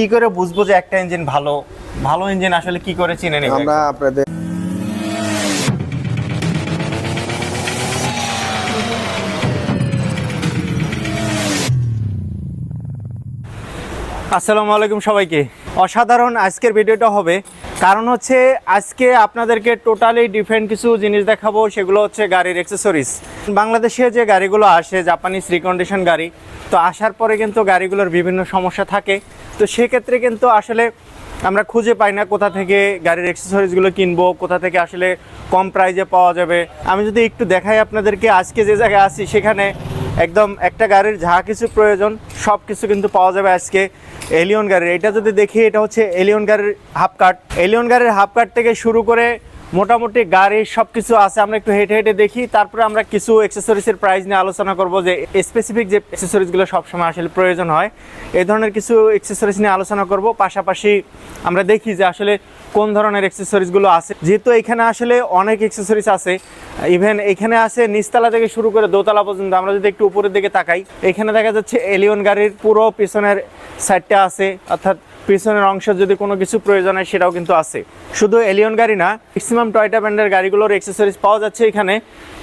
কি করে বুঝব যে একটা ইঞ্জিন ভালো? ভালো ইঞ্জিন আসলে কি করে চিনে নেবে? আমরা আপনাদের আসসালামু আলাইকুম সবাইকে। অসাধারণ আজকের ভিডিওটা হবে। কারণ হচ্ছে আজকে আপনাদেরকে টোটালি ডিফারেন্ট কিছু জিনিস দেখাবো সেগুলো হচ্ছে গাড়ির অ্যাক্সেসরিজ বাংলাদেশে যে গাড়িগুলো আসে জাপানিজ রিকন্ডিশন গাড়ি তো আসার পরে কিন্তু গাড়িগুলোর বিভিন্ন সমস্যা থাকে। তো সেক্ষেত্রে কিন্তু আসলে আমরা খুঁজে পাই না কোথা থেকে গাড়ির অ্যাক্সেসরিজগুলো কিনবো, কোথা থেকে আসলে কম প্রাইজে পাওয়া যাবে। আমি যদি একটু দেখাই আপনাদেরকে, আজকে যে জায়গায় আছি সেখানে একদম একটা গাড়ির যা কিছু প্রয়োজন সব কিছু কিন্তু পাওয়া যাবে আজকে এলিয়ন গাড়ির। এটা যদি দেখি, এটা হচ্ছে এলিয়ন গাড়ির হাফ কাট এলিয়ন গাড়ির হাফ কাট থেকে শুরু করে মোটামুটি গাড়ি সব কিছু আছে, আমরা একটু হেঁটে হেঁটে দেখি, তারপরে আমরা কিছু অ্যাক্সেসরিজের প্রাইস নিয়ে আলোচনা করব যে স্পেসিফিক যে অ্যাক্সেসরিজগুলো সবসময় আসলে প্রয়োজন হয়, এই ধরনের কিছু অ্যাক্সেসরিজ নিয়ে আলোচনা করব। পাশাপাশি আমরা দেখি যে আসলে কোন ধরনের অ্যাক্সেসরিজগুলো আছে। যেহেতু এখানে আসলে অনেক অ্যাক্সেসরিজ আছে ইভেন এখানে আছে নিচতলা থেকে শুরু করে দোতলা পর্যন্ত, আমরা যদি একটু উপরের দিকে তাকাই, এখানে দেখা যাচ্ছে এলিয়ন গাড়ির পুরো পিছনের সাইডটা আছে, অর্থাৎ পিছনের অংশ যদি কোনো কিছু প্রয়োজন হয়, সেটাও কিন্তু আছে। শুধু এলিয়ন গাড়ি না ম্যাক্সিমাম টয়টা ব্র্যান্ডের গাড়িগুলোর অ্যাক্সেসরিজ পাওয়া যাচ্ছে এখানে।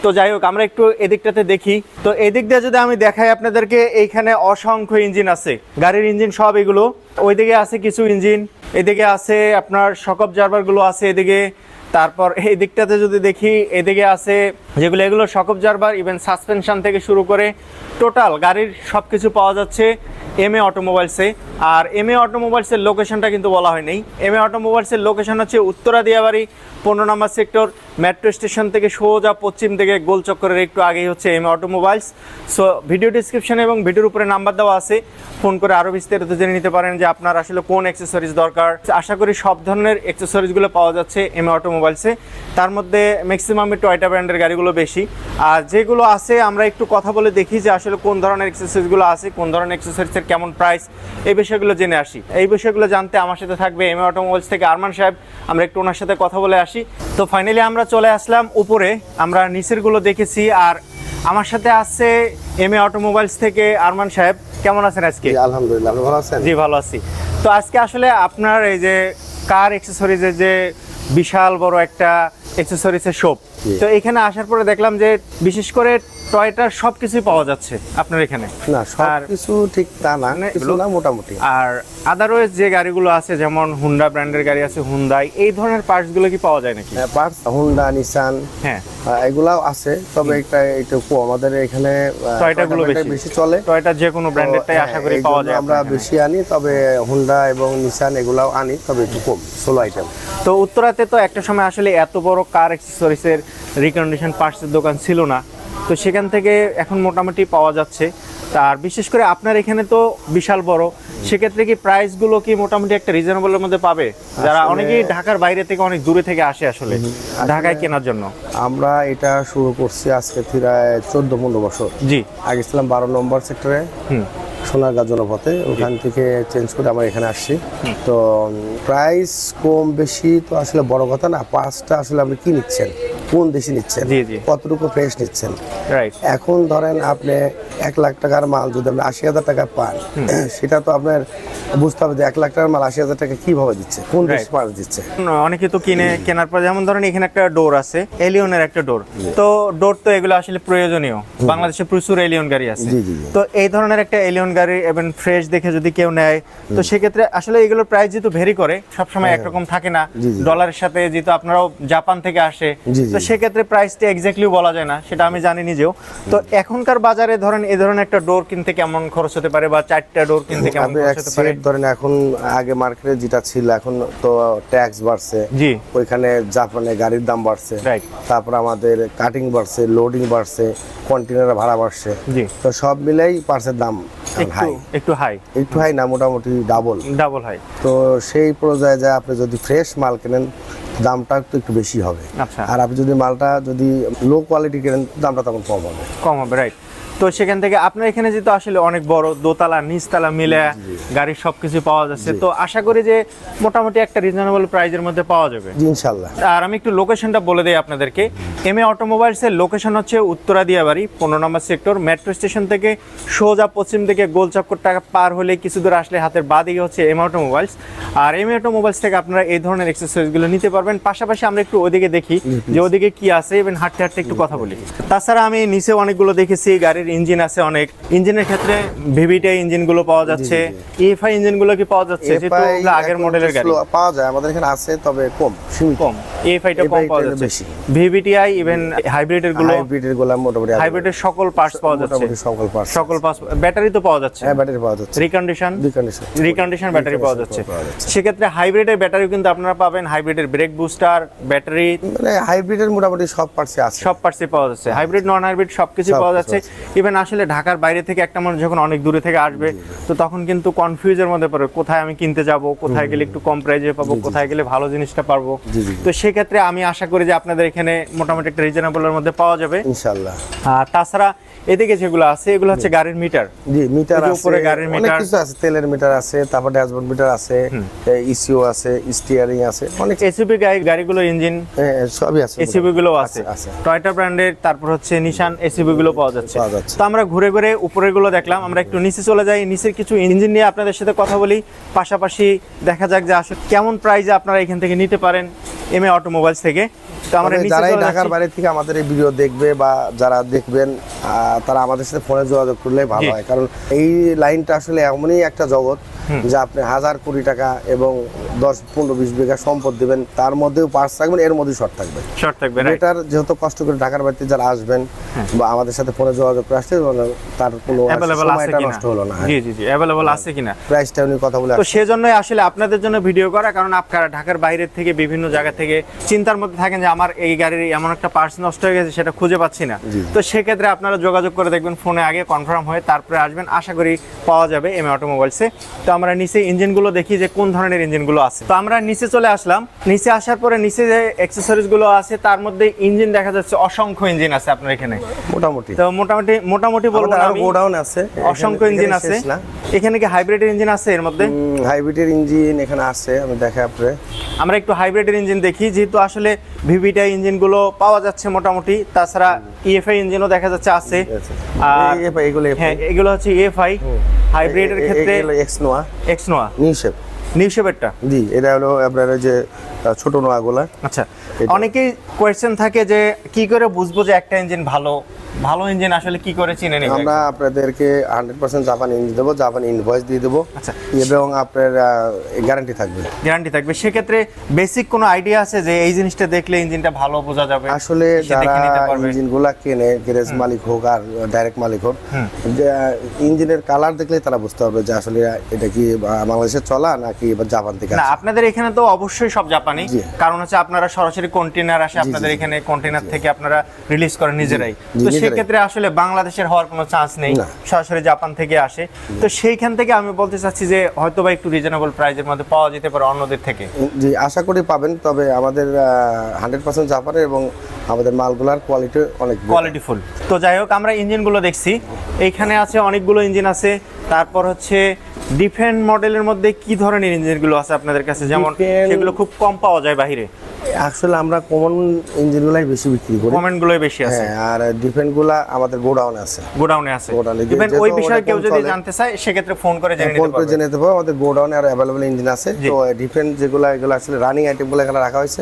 তো যাই হোক, আমরা একটু এদিকটাতে দেখি। তো এদিক দিয়ে যদি আমি দেখাই আপনাদেরকে, এইখানে অসংখ্য ইঞ্জিন আছে। গাড়ির ইঞ্জিন সব এগুলো। ওইদিকে আছে কিছু ইঞ্জিন এদিকে আছে আপনার সকপ জারবারগুলো আছে এদিকে। তারপর এই দিকটাতে যদি দেখি, এদিকে আছে যেগুলো, এগুলো সকপ জারবার ইভেন সাসপেনশন থেকে শুরু করে টোটাল গাড়ির সব কিছু পাওয়া যাচ্ছে। M A অটোমোবাইলসে R M A অটোমোবাইলসের লোকেশনটা কিন্তু বলা হয় নাই এম এ অটোমোবাইলসের লোকেশন হচ্ছে উত্তরা দিয়াবাড়ি পনেরো নম্বর সেক্টর মেট্রো স্টেশন থেকে সোজা পশ্চিম দিকে গোল চক্করের একটু আগেই হচ্ছে এম অটোমোবাইলস সো ভিডিও ডিসক্রিপশনে এবং ভিডিওর উপরে নাম্বার দেওয়া আছে। ফোন করে আরও বিস্তারিত জেনে নিতে পারেন যে আপনার আসলে কোন অ্যাক্সেসরিজ দরকার। আশা করি সব ধরনের অ্যাক্সেসরিজগুলো পাওয়া যাচ্ছে এম অটোমোবাইলসে তার মধ্যে ম্যাক্সিমাম টয়টা ব্র্যান্ডের গাড়িগুলো বেশি। আর যেগুলো আছে, আমরা একটু কথা বলে দেখি যে আসলে কোন ধরনের অ্যাক্সেসরিজগুলো আছে, কোন ধরনের অ্যাক্সেসরিজের কেমন প্রাইস এই বিষয়গুলো জেনে আসি। এই বিষয়গুলো জানতে আমার সাথে থাকবে এম এ অটোমোবাইলস থেকে আরমান সাহেব। আমরা একটু ওনার সাথে কথা বলে আসি। তো ফাইনালি আমরা চলে আসলাম উপরে। আমরা নিচেরগুলো দেখেছি আর আমার সাথে আছে এম এ অটোমোবাইলস থেকে আরমান সাহেব। কেমন আছেন আজকে? আলহামদুলিল্লাহ ভালো আছেন? জি ভালো আছি। তো আজকে আসলে আপনার এই যে কার অ্যাক্সেসরিজের যে বিশাল বড় একটা অ্যাক্সেসরিজের শপ। তো এখানে আসার পরে দেখলাম যে বিশেষ করে টয়টার সবকিছুই পাওয়া যাচ্ছে আপনার এখানে। না সবকিছু কিছু ঠিক তা না মানে কিছু না মোটামুটি। আর আদারওয়াইজ যে গাড়িগুলো আছে যেমন হুন্ডা ব্র্যান্ডের গাড়ি আছে হুন্ডাই এই ধরনের পার্টসগুলো কি পাওয়া যায় নাকি? পার্টস হুন্ডা নিসান হ্যাঁ। এগুলাও আছে তবে এটা একটু কম। আমাদের এখানে আহ, টয়টা গুলো টয়টা বেশি। চলে। টয়টা যে কোনো ব্র্যান্ডেরটাই তো, আশা হ্যাঁ, করি পাওয়া যায় আমরা বেশি আনি তবে হুন্ডা এবং নিসান এগুলাও আনি তবে একটু কম ষোলো আইটেম তো উত্তরাতে তো একটা সময় আসলে এত বড় কার অ্যাক্সেসরিজের রিকন্ডিশন পার্টসের দোকান ছিল না। তো সেখান থেকে এখন মোটামুটি পাওয়া যাচ্ছে। তার বিশেষ করে আপনার এখানে তো বিশাল বড়। সেক্ষেত্রে কি প্রাইসগুলো কি মোটামুটি একটা রিজনেবলের মধ্যে পাবে? যারা অনেকেই ঢাকার বাইরে থেকে অনেক দূরে থেকে আসে আসলে ঢাকায় কেনার জন্য। আমরা এটা শুরু করছি আজকে প্রায় চোদ্দ পনেরো বছর। জি। আগে ছিলাম বারো নম্বর সেক্টরে হুম। সোনারগাঁ ওখান থেকে চেঞ্জ করে আমরা এখানে আসছি। তো প্রাইস কম বেশি তো আসলে বড় কথা না পাঁচটা আসলে আপনি কি নিচ্ছেন? কোন দেশে নিচ্ছেন? জি, জি। কতটুকু ফ্রেশ নিচ্ছেন? এখন ধরেন আপনি এক লাখ টাকার মাল যদি আপনি আশি হাজার টাকা পান সেটা তো আপনার বুঝতে হবে যে এক লাখ টাকার মাল আশি হাজার টাকা কীভাবে দিচ্ছে কোন. মাল দিচ্ছে? অনেকে তো কিনে কেনার পর যেমন ধরেন এখানে একটা ডোর আছে এলিয়নের একটা ডোর। তো ডোর তো এগুলো আসলে প্রয়োজনীয়। বাংলাদেশে প্রচুর এলিয়ন গাড়ি আছে। তো এই ধরনের একটা এলিয়ন গাড়ি এবং ফ্রেশ দেখে যদি কেউ নেয় তো সেক্ষেত্রে আসলে এগুলোর প্রাইস যেহেতু ভেরি করে সবসময় একরকম থাকে না। হ্যাঁ। ডলারের সাথে যেহেতু আপনারাও জাপান থেকে আসে। তো সেক্ষেত্রে প্রাইসটা এক্স্যাক্টলি বলা যায় না সেটা আমি জানি নিজেও। তো এখনকার বাজারে ধরেন এই ধরনের একটা ডোর কিনতে কেমন খরচ হতে পারে বা চারটা ডোর কিনতে কেমন খরচ হতে পারে? ধরেন এখন আগে মার্কেটে যেটা ছিল এখন তো ট্যাক্স বাড়ছে। জি। ওইখানে জাপানে গাড়ির দাম বাড়ছে. তারপর আমাদের কাটিং বাড়ছে লোডিং বাড়ছে কন্টেনার ভাড়া বাড়ছে। জি। তো সব মিলেই পার্সের দাম হাই একটু হাই একটু হাই না মোটামুটি ডাবল ডাবল হাই তো সেই পর্যায়ে যায় আপনি যদি ফ্রেশ মাল কেনেন দামটা তো একটু বেশি হবে। আচ্ছা। আর আপনি যদি মালটা যদি লো কোয়ালিটি কেনেন দামটা তখন কম হবে। কম হবে রাইট তো সেখান থেকে আপনার এখানে যেহেতু আসলে অনেক বড় দোতলা নিচতলা মিলে গাড়ির সবকিছু পাওয়া যাচ্ছে তো আশা করি যে মোটামুটি একটা রিজনেবল প্রাইজের মধ্যে পাওয়া যাবে। ইনশাল্লাহ। আর আমি একটু লোকেশনটা বলে দিই আপনাদেরকে। এম এ অটোমোবাইলসের লোকেশন হচ্ছে উত্তরা দিয়াবাড়ি পনেরো নম্বর সেক্টর মেট্রো স্টেশন থেকে সোজা পশ্চিম দিকে গোল চক্কর টাকা পার হলে কিছু দূর আসলে হাতের বাঁ দিকে হচ্ছে এম অটোমোবাইলস আর এম অটোমোবাইলস থেকে আপনারা এই ধরনের এক্সেসরিজগুলো নিতে পারবেন। পাশাপাশি আমরা একটু ওদিকে দেখি যে ওদিকে কি আছে ইভেন হাঁটতে হাঁটতে একটু কথা বলি। তাছাড়া আমি নিচে অনেকগুলো দেখেছি গাড়ির ইঞ্জিন আছে অনেক। ইঞ্জিনের ক্ষেত্রে ভিভিটি ইঞ্জিনগুলো পাওয়া যাচ্ছে। ইএফআই ইঞ্জিনগুলো কি পাওয়া যাচ্ছে? যেহেতু আগের মডেলের গাড়ি। পাওয়া যায় আমাদের এখানে আছে তবে কম কম। এফআইটা কম পাওয়া যাচ্ছে। বেশি। ভিভিটিআই ইভেন হাইব্রিডেরগুলো হাইব্রিডেরগুলা মোটামুটি হাইব্রিডের সকল পার্টস পাওয়া যাচ্ছে। মোটামুটি সকল পার্টস সকল পার্টস ব্যাটারি তো পাওয়া যাচ্ছে। হ্যাঁ ব্যাটারি পাওয়া যাচ্ছে। Recondition Recondition। রিকন্ডিশন ব্যাটারি পাওয়া যাচ্ছে। সেক্ষেত্রে হাইব্রিডের ব্যাটারি কিন্তু আপনারা পাবেন। হাইব্রিডের ব্রেক বুস্টার ব্যাটারি মানে হাইব্রিডের মোটামুটি সব পার্টসই আছে। সব পার্টসই পাওয়া যাচ্ছে। হাইব্রিড নন হাইব্রিড সবকিছু পাওয়া যাচ্ছে। ইভেন আসলে ঢাকার বাইরে থেকে একটা মানুষ যখন অনেক দূরে থেকে আসবে তো তখন কিন্তু কনফিউজের মধ্যে পড়ে কোথায় আমি কিনতে যাব? কোথায় গেলে একটু কম প্রাইজে পাবো? কোথায় গেলে ভালো জিনিসটা পারব জি, জি। সেক্ষেত্রে আমি আশা করি যে আপনাদের এখানে মোটামুটি একটা রিজনেবলের মধ্যে পাওয়া যাবে। ইনশাল্লাহ আর তাছাড়া এদিকে যেগুলো আছে এগুলো হচ্ছে গাড়ির মিটার জি মিটার আছে উপরে গাড়ির মিটার অনেক কিছু আছে তেলের মিটার আছে তারপর ড্যাশবোর্ড মিটার আছে ইসিও আছে স্টিয়ারিং আছে অনেক এসইবি গাড়িগুলো ইঞ্জিন সবই আছে এসইবি গুলো আছে। টয়টা ব্র্যান্ডের তারপর হচ্ছে নিশান এসইবি গুলো পাওয়া যাচ্ছে। তো আমরা ঘুরে ঘুরে উপরে গুলো দেখলাম আমরা একটু নিচে চলে যাই। নিচের কিছু ইঞ্জিন নিয়ে আপনাদের সাথে কথা বলি। পাশাপাশি দেখা যাক যে আসলে কেমন প্রাইজে আপনারা এখান থেকে নিতে পারেন। এম এ অটোমোবাইলস থেকে। তো নিচে যারাই ঢাকার। বাইরে থেকে আমাদের এই ভিডিও দেখবে বা যারা দেখবেন আহ, তারা আমাদের সাথে ফোনে যোগাযোগ করলে ভালো হয়। কারণ এই লাইনটা আসলে এমনই একটা জগৎ যে আপনি হাজার কোটি টাকা এবং দশ পনেরো বিশ বিঘা সম্পদ দিবেন তার মধ্যেও পার্স থাকবেন এর মধ্যে শর্ট থাকবে। শর্ট থাকবে? বেটার যেহেতু কষ্ট করে ঢাকার বাড়িতে যারা আসবেন হ্যাঁ। বা আমাদের সাথে ফোনে যোগাযোগ করে আসতে মানে তার কোনো সময়টা নষ্ট হলো না। জি জি জি অ্যাভেলেবল আছে কিনা? প্রাইসটা উনি কথা বলে তো সেজন্যই আসলে আপনাদের জন্য ভিডিও করা কারণ আপনারা ঢাকার বাইরের থেকে বিভিন্ন জায়গা থেকে চিন্তার মধ্যে থাকেন যে আমার এই গাড়ির এমন একটা পার্টস নষ্ট হয়ে গেছে সেটা খুঁজে পাচ্ছি না। তো সেক্ষেত্রে আপনারা যোগাযোগ করে দেখবেন ফোনে আগে কনফার্ম হয়ে তারপরে আসবেন। আশা করি পাওয়া যাবে এম অটোমোবাইলসে তো আমরা নিচে ইঞ্জিনগুলো দেখি যে কোন ধরনের ইঞ্জিনগুলো আছে। তো আমরা নিচে চলে আসলাম। নিচে আসার পরে নিচে যে অ্যাক্সেসরিজগুলো আছে তার মধ্যে ইঞ্জিন দেখা যাচ্ছে অসংখ্য ইঞ্জিন আছে আপনার এখানে। মোটামুটি। তো মোটামুটি মোটামুটি বলব আমাদের আরও গোডাউন আছে। অসংখ্য ইঞ্জিন আছে। এখানে কি হাইব্রিডের ইঞ্জিন আছে এর মধ্যে? হাইব্রিডের ইঞ্জিন এখানে আছে আমি দেখাই আপনি আমরা একটু হাইব্রিডের ইঞ্জিন দেখি যেহেতু আসলে ভিভিটা ইঞ্জিনগুলো পাওয়া যাচ্ছে মোটামুটি তাছাড়া ইএফআই ইঞ্জিনও দেখা যাচ্ছে আছে। আর এই- এগুলো হ্যাঁ এগুলো হচ্ছে ইএফআই হাইব্রিডের ক্ষেত্রে X X Noah X Noah new shape new শেপেরটা জি এটা হলো আপনার যে ছোট নোয়াগুলা আচ্ছা। অনেকেই কোয়েশ্চেন থাকে যে কি করে বুঝব যে একটা ইঞ্জিন ভালো? ভালো ইঞ্জিন আসলে কি করে চিনে নেবে? আমরা আপনাদেরকে হান্ড্রেড পার্সেন্ট জাপান ইঞ্জিন দেবো জাপান ইনভয়েস দিয়ে দেবো। আচ্ছা। এবং আপনার গ্যারান্টি থাকবে। গ্যারান্টি থাকবে। সেক্ষেত্রে বেসিক কোনো আইডিয়া আছে যে এই জিনিসটা দেখলে ইঞ্জিনটা ভালো বোঝা যাবে? আসলে যারা। ইঞ্জিনগুলা কেনে গ্যারেজ মালিক হোক আর ডাইরেক্ট মালিক হোক যে ইঞ্জিনের কালার দেখলে তারা বুঝতে পারবে যে আসলে এটা কি বাংলাদেশে চলা নাকি জাপান থেকে না আপনাদের এখানে তো অবশ্যই সব জাপানি কারণ হচ্ছে আপনারা সরাসরি কন্টেনার আসে আপনাদের এখানে কন্টেনার থেকে আপনারা রিলিজ করেন নিজেরাই। তো। সেক্ষেত্রে আসলে বাংলাদেশের হওয়ার কোনো চান্স নেই। সরাসরি জাপান থেকে আসে। তো সেইখান থেকে আমি বলতে চাচ্ছি যে হয়তো বা একটু রিজনেবল প্রাইজের মধ্যে পাওয়া যেতে পারে অন্যদের থেকে। জি আশা করি পাবেন। তবে আমাদের হান্ড্রেড পার্সেন্ট জাপানের এবং আমাদের মালগুলার কোয়ালিটি অনেক। কোয়ালিটিফুল তো যাই হোক আমরা ইঞ্জিনগুলো দেখছি। এইখানে আছে অনেকগুলো ইঞ্জিন আছে। তারপর হচ্ছে ডিফেন্ট মডেলের মধ্যে কি ধরনের ইঞ্জিনগুলো আছে আপনাদের কাছে? যেমন সেগুলো খুব কম পাওয়া যায় বাইরে আসলে আমরা কমন ইঞ্জিনগুলাই বেশি বিক্রি করি। কমেন্টগুলোই বেশি আছে। হ্যাঁ আর ডিফেন্টগুলা আমাদের গোডাউনে আছে। গোডাউনে আছে। গোডাউনে ইভেন ওই বিষয়ে কেউ যদি জানতে চায় সেক্ষেত্রে ফোন করে জেনে ফোন নিতে করে জেনে নিতে পারব। আমাদের গোডাউনে আর অ্যাভেলেবল ইঞ্জিন আছে। তো ডিফেন্ট যেগুলো এগুলো আসলে রানিং আইটেমগুলো এখানে রাখা হয়েছে।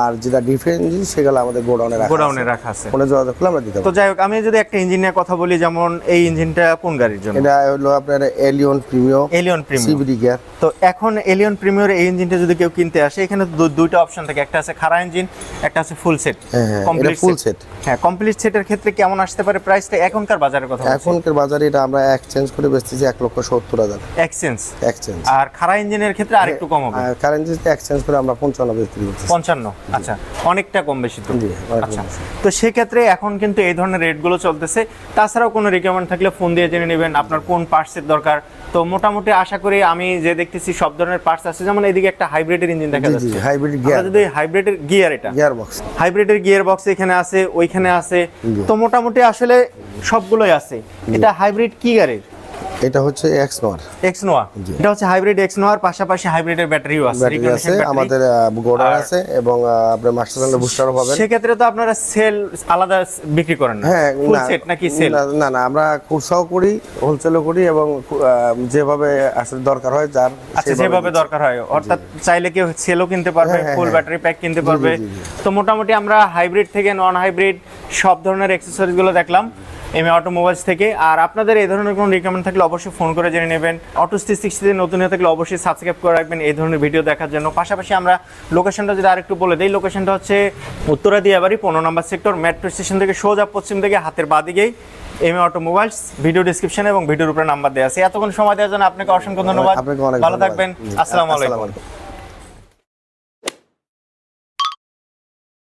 আর যেটা ডিফেন্ট ইঞ্জিন সেগুলো আমাদের গোডাউনে রাখা গোডাউনে রাখা আছে। ফোনে যোগাযোগ করলে আমরা দিতে তো যাই হোক আমি যদি একটা ইঞ্জিন নিয়ে কথা বলি যেমন এই ইঞ্জিনটা কোন গাড়ির জন্য? এটা হলো আপনার Allion Premio Allion premium CBD gear তো এখন এলিয়ন প্রিমিয়ার এই ইঞ্জিনটা যদি কেউ কিনতে আসে এখানে দুইটা অপশন থাকে। একটা আছে খাড়া ইঞ্জিন একটা আছে ফুল সেট হ্যাঁ, হ্যাঁ, কমপ্লিট full সেট হ্যাঁ কমপ্লিট সেটের ক্ষেত্রে কেমন আসতে পারে প্রাইসটা এখনকার বাজারের কথা এখনকার বাজারে এটা আমরা এক্সচেঞ্জ করে বেচতেছি এক লক্ষ সত্তর হাজার। এক্সচেঞ্জ এক্সচেঞ্জ আর খাড়া ইঞ্জিনের ক্ষেত্রে আরেকটু কম হবে? আর কারেন্সি এক্সচেঞ্জ করে আমরা পঞ্চান্ন বিক্রি করতেছি পঞ্চান্ন? আচ্ছা অনেকটা কম বেশি তো। জি, আচ্ছা। তো সেক্ষেত্রে এখন কিন্তু এই ধরনের রেটগুলো চলতেছে। তাছাড়াও কোনো রিকোয়ারমেন্ট থাকলে ফোন দিয়ে জেনে নেবেন আপনার কোন পার্টসের দরকার। তো মোটামুটি আশা করি আমি যে দেখতেছি সব ধরনের পার্টস আছে। যেমন এদিকে একটা হাইব্রিডের ইঞ্জিন দেখা যাচ্ছে। হাইব্রিড গিয়ার যদি হাইব্রিডের গিয়ার এটা। গিয়ার বক্স হাইব্রিডের গিয়ার বক্স এখানে আছে ওইখানে আছে। তো মোটামুটি আসলে সবগুলোই আছে। এটা হাইব্রিড কি গাড়ির? এটা হচ্ছে এক্স নোয়ার এক্স নোয়া এটা হচ্ছে হাইব্রিড এক্স নোয়ার পাশাপাশি হাইব্রিডের ব্যাটারিও আছে। ব্যাটারি আছে আমাদের গোডার আছে এবং আপনার মাস্টার বুস্টারও পাবেন। সেক্ষেত্রে তো আপনারা সেল আলাদা বিক্রি করেন না। হ্যাঁ ফুল সেট নাকি সেল না, না আমরা করি হোলসেলও করি এবং যেভাবে আসলে দরকার হয় যার আচ্ছা যেভাবে দরকার হয়। অর্থাৎ চাইলে কেউ সেলও কিনতে পারবে ফুল। ব্যাটারি প্যাক কিনতে পারবে। তো মোটামুটি আমরা হাইব্রিড থেকে নন হাইব্রিড সব ধরনের অ্যাক্সেসরিজগুলো দেখলাম। এম অটোমোবাইলস থেকে। আর আপনাদের এই ধরনের কোনো রিকমেন্ড থাকলে অবশ্যই ফোন করে জেনে নেবেন। অটো থ্রি সিক্সটিতে নতুন হয়ে থাকলে অবশ্যই সাবস্ক্রাইব করে রাখবেন এই ধরনের ভিডিও দেখার জন্য। পাশাপাশি আমরা লোকেশনটা যদি আরেকটু বলে দিই লোকেশনটা হচ্ছে উত্তরা দিয়াবাড়ি পনেরো নম্বর সেক্টর মেট্রো স্টেশন থেকে সোজা পশ্চিম থেকে হাতের বাদিকেই এম এ অটোমোবাইলস ভিডিও ডিসক্রিপশনে এবং ভিডিওর উপরে নাম্বার দেওয়া আছে। এতক্ষণ সময় দেওয়ার জন্য আপনাকে অসংখ্য ধন্যবাদ। ভালো থাকবেন। আসসালামু আলাইকুম।